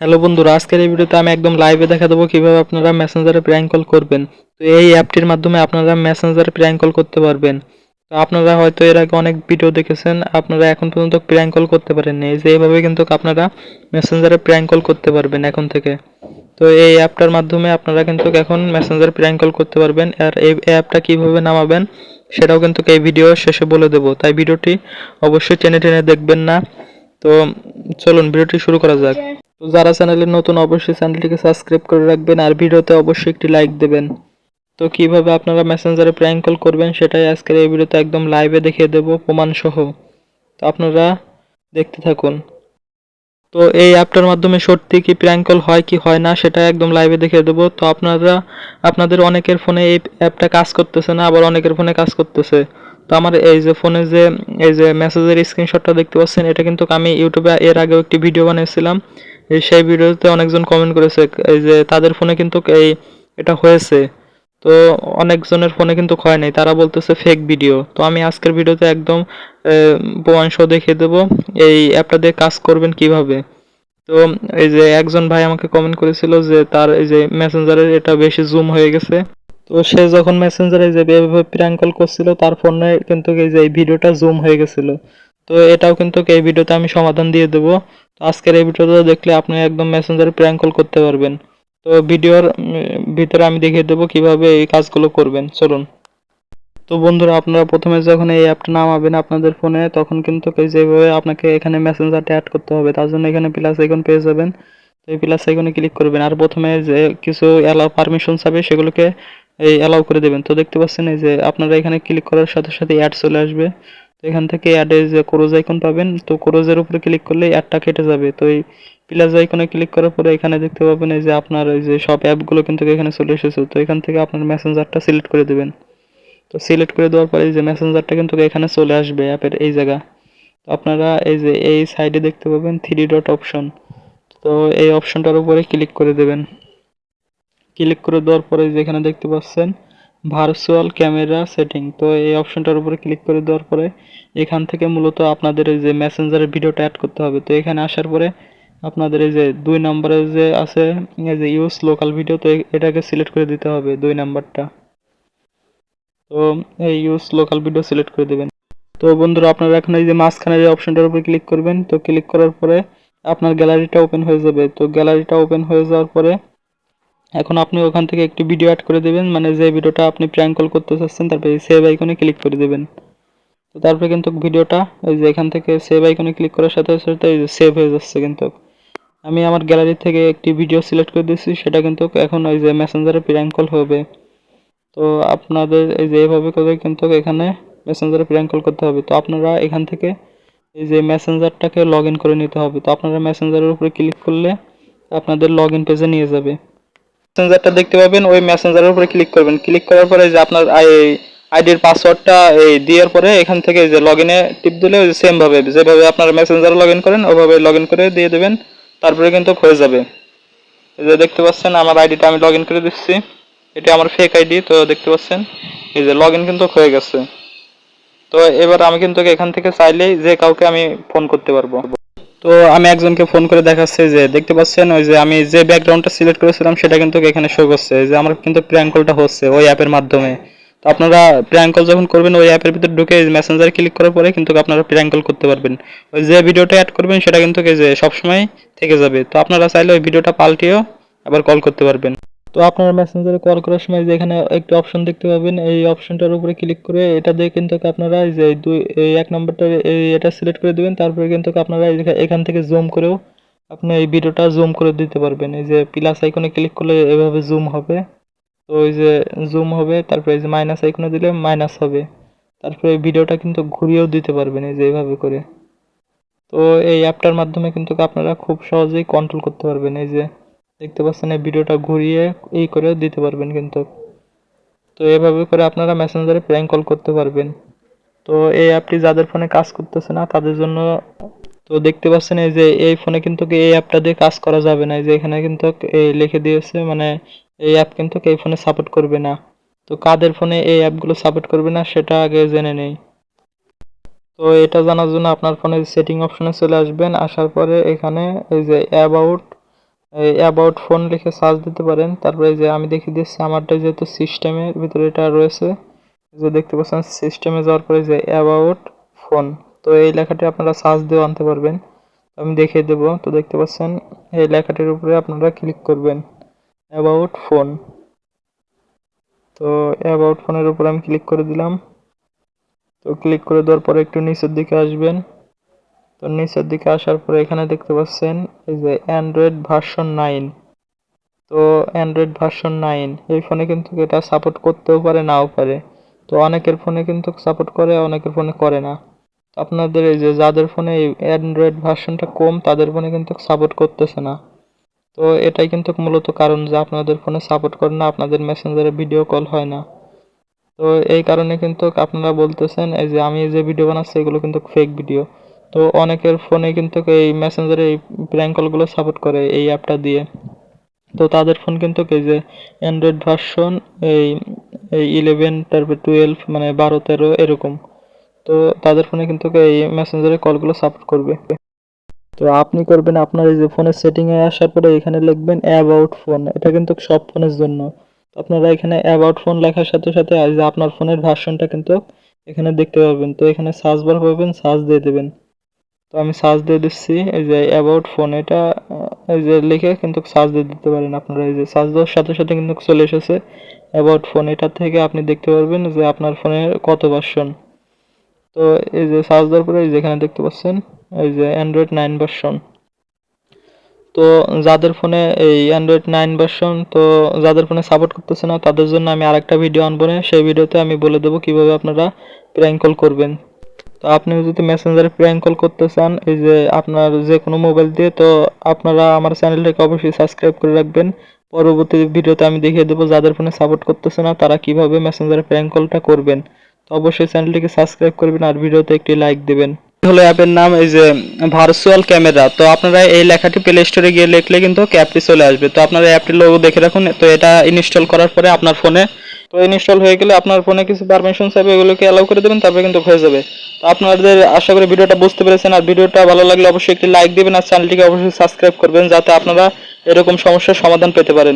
Hello বন্ধুরা, আজকের এই ভিডিওতে আমি একদম লাইভে দেখা দেবো কীভাবে আপনারা মেসেঞ্জারে প্র্যাঙ্ক কল করবেন। তো এই অ্যাপটির মাধ্যমে আপনারা মেসেঞ্জারে প্র্যাঙ্ক কল করতে পারবেন। তো আপনারা হয়তো এর আগে অনেক ভিডিও দেখেছেন, আপনারা এখন পর্যন্ত প্র্যাঙ্ক কল করতে পারেননি। এই যে এইভাবে কিন্তু আপনারা মেসেঞ্জারে প্র্যাঙ্ক কল করতে পারবেন এখন থেকে। তো এই অ্যাপটার মাধ্যমে আপনারা কিন্তু এখন মেসেঞ্জার প্র্যাঙ্ক কল করতে পারবেন। আর এই অ্যাপটা কীভাবে নামাবেন, সেটাও কিন্তু এই ভিডিও শেষে বলে দেবো। তাই ভিডিওটি অবশ্যই টেনে টেনে দেখবেন না। তো চলুন ভিডিওটি শুরু করা যাক। তো যারা চ্যানেলে নতুন, অবশ্যই চ্যানেলটিকে সাবস্ক্রাইব করে রাখবেন আর ভিডিওতে অবশ্যই একটি লাইক দেবেন। তো কীভাবে আপনারা মেসেঞ্জারে প্র্যাঙ্ক কল করবেন সেটাই আজকের এই ভিডিওতে একদম লাইভে দেখিয়ে দেবো প্রমাণ সহ তো আপনারা দেখতে থাকুন। তো এই অ্যাপটার মাধ্যমে সত্যি কি প্র্যাঙ্ক কল হয় কি হয় না সেটা একদম লাইভে দেখিয়ে দেবো। তো আপনারা, আপনাদের অনেকের ফোনে এই অ্যাপটা কাজ করতেছে না, আবার অনেকের ফোনে কাজ করতেছে। তো আমার এই যে ফোনে যে, এই যে মেসেজের স্ক্রিনশটটা দেখতে পাচ্ছেন, এটা কিন্তু আমি ইউটিউবে এর আগেও একটি ভিডিও বানিয়েছিলাম। এই সেই ভিডিওতে অনেকজন কমেন্ট করেছে, এই যে তাদের ফোনে কিন্তু এই এটা হয়েছে। তো অনেকজনের ফোনে কিন্তু হয় নাই, তারা বলতেছে ফেক ভিডিও তো আমি আজকের ভিডিওতে একদম প্রমাণ সহ দেখিয়ে দেবো, এই অ্যাপটা দিয়ে কাজ করবেন কীভাবে। তো এই যে একজন ভাই আমাকে কমেন্ট করেছিল যে তার এই যে মেসেঞ্জারের এটা বেশি জুম হয়ে গেছে। তো সে যখন মেসেঞ্জারে যে এভাবে প্র্যাঙ্ক কল করছিল, তার ফোনে কিন্তু এই যে এই ভিডিওটা জুম হয়ে গেছিল। তো এটাও কিন্তু এই ভিডিওতে আমি সমাধান দিয়ে দেবো। তো আজকের এই ভিডিওটা দেখলে আপনি একদম মেসেঞ্জারে প্র্যাঙ্ক কল করতে পারবেন। তো ভিডিওর ভিতরে আমি দেখিয়ে দেবো কীভাবে এই কাজগুলো করবেন। চলুন। তো বন্ধুরা, আপনারা প্রথমে যখন এই অ্যাপটা নামাবেন আপনাদের ফোনে তখন কিন্তু যেভাবে আপনাকে এখানে মেসেঞ্জারটা অ্যাড করতে হবে। তার জন্য এখানে প্লাস আইকন পেয়ে যাবেন। তো এই প্লাস আইকনে ক্লিক করবেন। আর প্রথমে যে কিছু অ্যালাউ পারমিশন চাবে সেগুলোকে এই অ্যালাউ করে দেবেন। তো দেখতে পাচ্ছেন এই যে আপনারা এখানে ক্লিক করার সাথে সাথে অ্যাড চলে আসবে। তো এখান থেকে অ্যাডে যে ক্রোজ আইকন পাবেন। তো ক্রোজের উপরে ক্লিক করলে অ্যাডটা কেটে যাবে। তো এই প্লাস আইকনে ক্লিক করার পরে এখানে দেখতে পাবেন এই যে আপনার এই যে সব অ্যাপগুলো কিন্তু এখানে চলে এসেছে। তো এখান থেকে আপনার মেসেঞ্জারটা সিলেক্ট করে দেবেন। তো সিলেক্ট করে দেওয়ার পরে এই যে মেসেঞ্জারটা কিন্তু এখানে চলে আসবে অ্যাপের এই জায়গা। তো আপনারা এই যে এই সাইডে দেখতে পাবেন থ্রি ডট অপশন তো এই অপশনটার উপরে ক্লিক করে দেবেন। ক্লিক করে দেওয়ার পরে যেখানে দেখতে পাচ্ছেন ভার্চুয়াল ক্যামেরা সেটিং তো এই অপশনটার উপরে ক্লিক করে দেওয়ার পরে এখান থেকে মূলত আপনাদের এই যে মেসেঞ্জারের ভিডিওটা অ্যাড করতে হবে। তো এখানে আসার পরে আপনাদের এই যে দুই নম্বরে যে আছে, এই যে ইউজ লোকাল ভিডিও তো এটাকে সিলেক্ট করে দিতে হবে দুই নাম্বারটা। তো এই ইউজ লোকাল ভিডিও সিলেক্ট করে দেবেন। তো বন্ধুরা, আপনারা এখন এই যে মাঝখানে যে অপশনটার উপরে ক্লিক করবেন, তো ক্লিক করার পরে আপনার গ্যালারিটা ওপেন হয়ে যাবে। তো গ্যালারিটা ওপেন হয়ে যাওয়ার পরে এখন আপনি ওখান থেকে একটি ভিডিও অ্যাড করে দেবেন মানে যে ভিডিওটা আপনি প্র্যাঙ্ক কল করতে চাচ্ছেন, তারপরে সেভ আইকনে ক্লিক করে দেবেন। তো তারপরে কিন্তু ভিডিওটা ওই যে এখান থেকে সেভ আইকনে ক্লিক করার সাথে সাথে এই যে সেভ হয়ে যাচ্ছে কিন্তু। আমি আমার গ্যালারি থেকে একটি ভিডিও সিলেক্ট করে দিয়েছি, সেটা কিন্তু এখন ওই যে মেসেঞ্জারে প্র্যাঙ্ক কল হবে। তো আপনাদের এই যে এইভাবে করে কিন্তু এখানে মেসেঞ্জারে প্র্যাঙ্ক কল করতে হবে। তো আপনারা এখান থেকে এই যে মেসেঞ্জারটাকে লগ করে নিতে হবে। তো আপনারা মেসেঞ্জারের উপরে ক্লিক করলে আপনাদের লগ ইন পেজে নিয়ে যাবে। মেসেঞ্জারটা দেখতে পাবেন, ওই মেসেঞ্জারের উপরে ক্লিক করবেন। ক্লিক করার পরে যে আপনার আইডির পাসওয়ার্ডটা এই দেওয়ার পরে এখান থেকে যে লগ ইনে টিপ দিলে ওই সেম ভাবে, যেভাবে আপনারা মেসেঞ্জারে লগ ইন করেন ওইভাবে লগ ইন করে দিয়ে দেবেন, তারপরে কিন্তু হয়ে যাবে। এই যে দেখতে পাচ্ছেন, আমার আইডিটা আমি লগ ইন করে দিচ্ছি। এটা আমার ফেক আইডি তো দেখতে পাচ্ছেন, এই যে লগ ইন কিন্তু হয়ে গেছে। তো এবার আমি কিন্তু এখান থেকে চাইলেই যে কাউকে আমি ফোন করতে পারব। তো আমি একজনকে ফোন করে দেখাচ্ছি যে, দেখতে পাচ্ছেন? ওই যে আমি যে ব্যাকগ্রাউন্ডটা সিলেক্ট করেছিলাম, সেটা কিন্তু এখানে শো করছে। যে আমার কিন্তু প্র্যাঙ্ক কলটা হচ্ছে ওই অ্যাপের মাধ্যমে। তো আপনারা প্র্যাঙ্ক কল যখন করবেন, ওই অ্যাপের ভিতরে ঢুকে মেসেঞ্জারে ক্লিক করার পরে কিন্তু আপনারা প্র্যাঙ্ক কল করতে পারবেন। ওই যে ভিডিওটা অ্যাড করবেন, সেটা কিন্তু যে সবসময় থেকে যাবে। তো আপনারা চাইলে ওই ভিডিওটা পাল্টিয়েও আবার কল করতে পারবেন। তো আপনারা মেসেঞ্জারে কল করার সময় যে এখানে একটি অপশন দেখতে পাবেন, এই অপশনটার উপরে ক্লিক করে এটা দিয়ে কিন্তু আপনারা এই যে দুই, এই এক নম্বরটা এই এটা সিলেক্ট করে দেবেন, তারপরে কিন্তু আপনারা এখান থেকে জুম করেও আপনি এই ভিডিওটা জুম করে দিতে পারবেন। এই যে প্লাস আইকনে ক্লিক করলে এভাবে জুম হবে। তো ওই যে জুম হবে, তারপরে এই যে মাইনাস আইকনে দিলে মাইনাস হবে। তারপরে এই ভিডিওটা কিন্তু ঘুরিয়েও দিতে পারবেন এই যে এইভাবে করে। তো এই অ্যাপটার মাধ্যমে কিন্তু আপনারা খুব সহজেই কন্ট্রোল করতে পারবেন। এই যে দেখতে পাচ্ছেন এই ভিডিওটা ঘুরিয়ে এই করে দিতে পারবেন কিন্তু। তো এভাবে করে আপনারা মেসেঞ্জারে প্র্যাঙ্ক কল করতে পারবেন। তো এই অ্যাপটি যাদের ফোনে কাজ করতেছে না, তাদের জন্য তো দেখতে পাচ্ছেন এই যে এই ফোনে কিন্তু এই অ্যাপটা দিয়ে কাজ করা যাবে না। যে এখানে কিন্তু এই লিখে দিয়েছে মানে এই অ্যাপ কিন্তু এই ফোনে সাপোর্ট করবে না। তো কাদের ফোনে এই অ্যাপগুলো সাপোর্ট করবে না, সেটা আগে জেনে নেই। তো এটা জানার জন্য আপনার ফোনে সেটিং অপশনে চলে আসবেন। আসার পরে এখানে এই যে অ্যাবাউট অ্যাবাউট ফোন লিখে সার্চ দিতে পারেন। তারপরে যে আমি দেখিয়ে দিচ্ছি, আমারটা যেহেতু সিস্টেমের ভিতরে এটা রয়েছে যে দেখতে পাচ্ছেন সিস্টেমে যাওয়ার পরে যে অ্যাবাউট ফোন তো এই লেখাটি আপনারা সার্চ দিয়ে আনতে পারবেন। আমি দেখিয়ে দেব, তো দেখতে পাচ্ছেন, এই লেখাটির উপরে আপনারা ক্লিক করবেন অ্যাবাউট ফোন তো অ্যাবাউট ফোনের উপর আমি ক্লিক করে দিলাম। তো ক্লিক করে দেওয়ার পরে একটু নিচের দিকে আসবেন। তো নিচের দিকে আসার পরে এখানে দেখতে পাচ্ছেন এই যে অ্যান্ড্রয়েড ভার্সন নাইন তো অ্যান্ড্রয়েড ভার্সন নাইন এই ফোনে কিন্তু এটা সাপোর্ট করতেও পারে, নাও পারে। তো অনেকের ফোনে কিন্তু সাপোর্ট করে, অনেকের ফোনে করে না। আপনাদের এই যে যাদের ফোনে এই অ্যান্ড্রয়েড ভার্সনটা কম, তাদের ফোনে কিন্তু সাপোর্ট করতেছে না। তো এটাই কিন্তু মূলত কারণ যে আপনাদের ফোনে সাপোর্ট করে না, আপনাদের মেসেঞ্জারে ভিডিও কল হয় না। তো এই কারণে কিন্তু আপনারা বলতেছেন, এই যে আমি যে ভিডিও বানাচ্ছি, এগুলো কিন্তু ফেক ভিডিও তো অনেকের ফোনে কিন্তু এই মেসেঞ্জারে এই প্র্যাঙ্ক কলগুলো সাপোর্ট করে এই অ্যাপটা দিয়ে। তো তাদের ফোন কিন্তু এই যে অ্যান্ড্রয়েড ভার্সন এই এই ইলেভেন তারপর টুয়েলভ মানে বারো, তেরো এরকম। তো তাদের ফোনে কিন্তু এই মেসেঞ্জারে কলগুলো সাপোর্ট করবে। তো আপনি করবেন আপনার এই যে ফোনের সেটিংয়ে আসার পরে এখানে লিখবেন অ্যাবাউট ফোন এটা কিন্তু সব ফোনের জন্য। আপনারা এখানে অ্যাবাউট ফোন লেখার সাথে সাথে আপনার ফোনের ভার্সনটা কিন্তু এখানে দেখতে পাবেন। তো এখানে সার্চ বার পাবেন সার্চ দিয়ে দেবেন। তো আমি সার্চ দিয়ে দিচ্ছি, এই যে অ্যাবাউট ফোন এটা এই যে লিখে কিন্তু সার্চ দিয়ে দিতে পারেন আপনারা, এই যে সার্চ দেওয়ার সাথে সাথে কিন্তু চলে এসেছে অ্যাবাউট ফোন এটা থেকে আপনি দেখতে পারবেন যে আপনার ফোনের কত ভার্সন তো এই যে সার্চ দেওয়ার পরে এই যে এখানে দেখতে পাচ্ছেন, এই যে অ্যান্ড্রয়েড নাইন ভার্সন তো যাদের ফোনে এই অ্যান্ড্রয়েড নাইন ভার্সন তো যাদের ফোনে সাপোর্ট করতেছে না, তাদের জন্য আমি আরেকটা ভিডিও আনব সেই ভিডিওতে আমি বলে দেবো কীভাবে আপনারা প্র্যাঙ্ক কল করবেন। তো আপনি যদি মেসেঞ্জারে প্র্যাঙ্ক কল করতে চান, এই যে আপনার যে কোনো মোবাইল দিয়ে, তো আপনারা আমার চ্যানেলটাকে অবশ্যই সাবস্ক্রাইব করে রাখবেন। পরবর্তী ভিডিওতে আমি দেখিয়ে দেবো যাদের ফোনে সাপোর্ট করতেছে না, তারা কীভাবে মেসেঞ্জারে প্র্যাঙ্ক কলটা করবেন। তো অবশ্যই চ্যানেলটিকে সাবস্ক্রাইব করবেন আর ভিডিওতে একটি লাইক দেবেন। হলো অ্যাপের নাম, এই যে ভার্চুয়াল ক্যামেরা তো আপনারা এই লেখাটি প্লে স্টোরে গিয়ে লিখলে কিন্তু অ্যাপটি চলে আসবে। তো আপনারা অ্যাপটির লোগো দেখে রাখুন। তো এটা ইনস্টল করার পরে আপনার ফোনে তো ইনস্টল হয়ে গেলে আপনার ফোনে কিছু পারমিশন চাইবে এগুলোকে অ্যালাউ করে দেবেন, তারপরে কিন্তু হয়ে যাবে। তো আপনাদের আশা করি ভিডিওটা বুঝতে পেরেছেন, আর ভিডিওটা ভালো লাগলে অবশ্যই একটি লাইক দিবেন, আর চ্যানেলটিকে অবশ্যই সাবস্ক্রাইব করবেন, যাতে আপনারা এরকম সমস্যার সমাধান পেতে পারেন।